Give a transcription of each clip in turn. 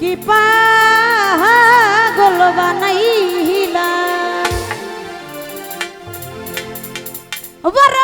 কি পাগল বানাইলা? বড়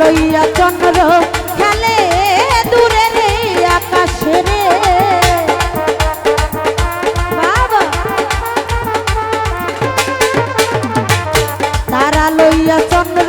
লইয়া চন্দ্র খেলে দূরে নেই আকাশে রে। তারা লইয়া চন্দ্র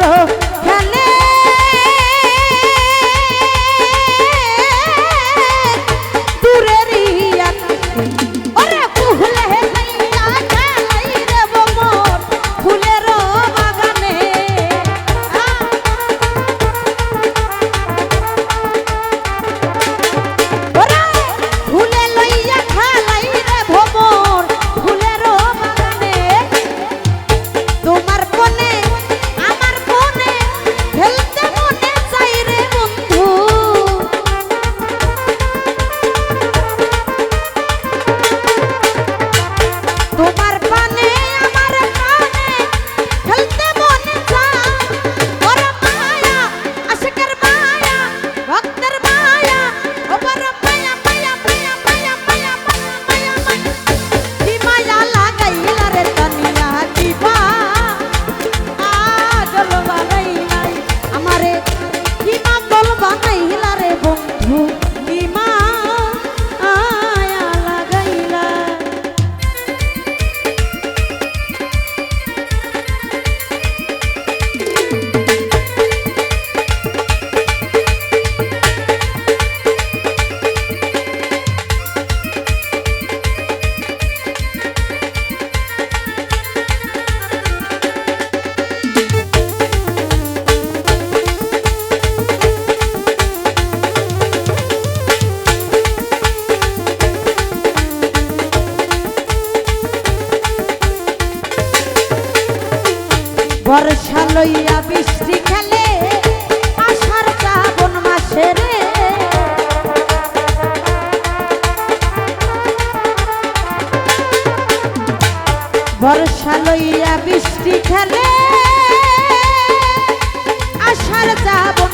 বর্ষা লইয়া বৃষ্টি খেলে আষাঢ় শ্রাবণ মাসে রে। বর্ষা লইয়া বৃষ্টি খেলে আষাঢ় শ্রাবণ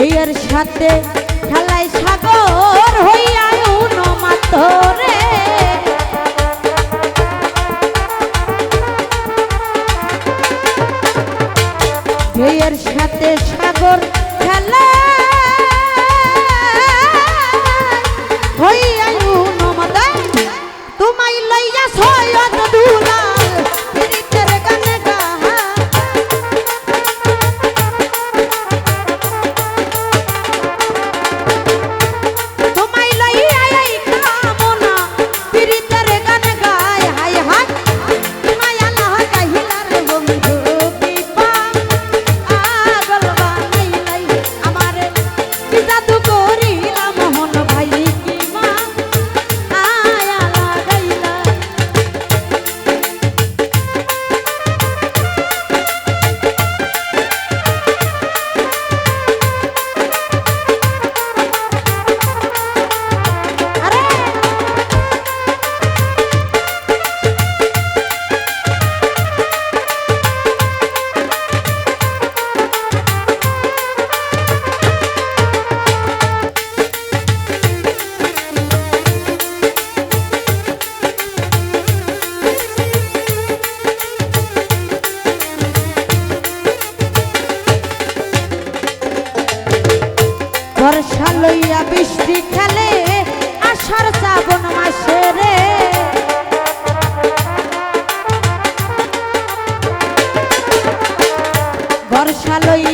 মেয়ের সাথে খেলায় সাগর হইয়া উনমাতরে সাথে সাগর শালই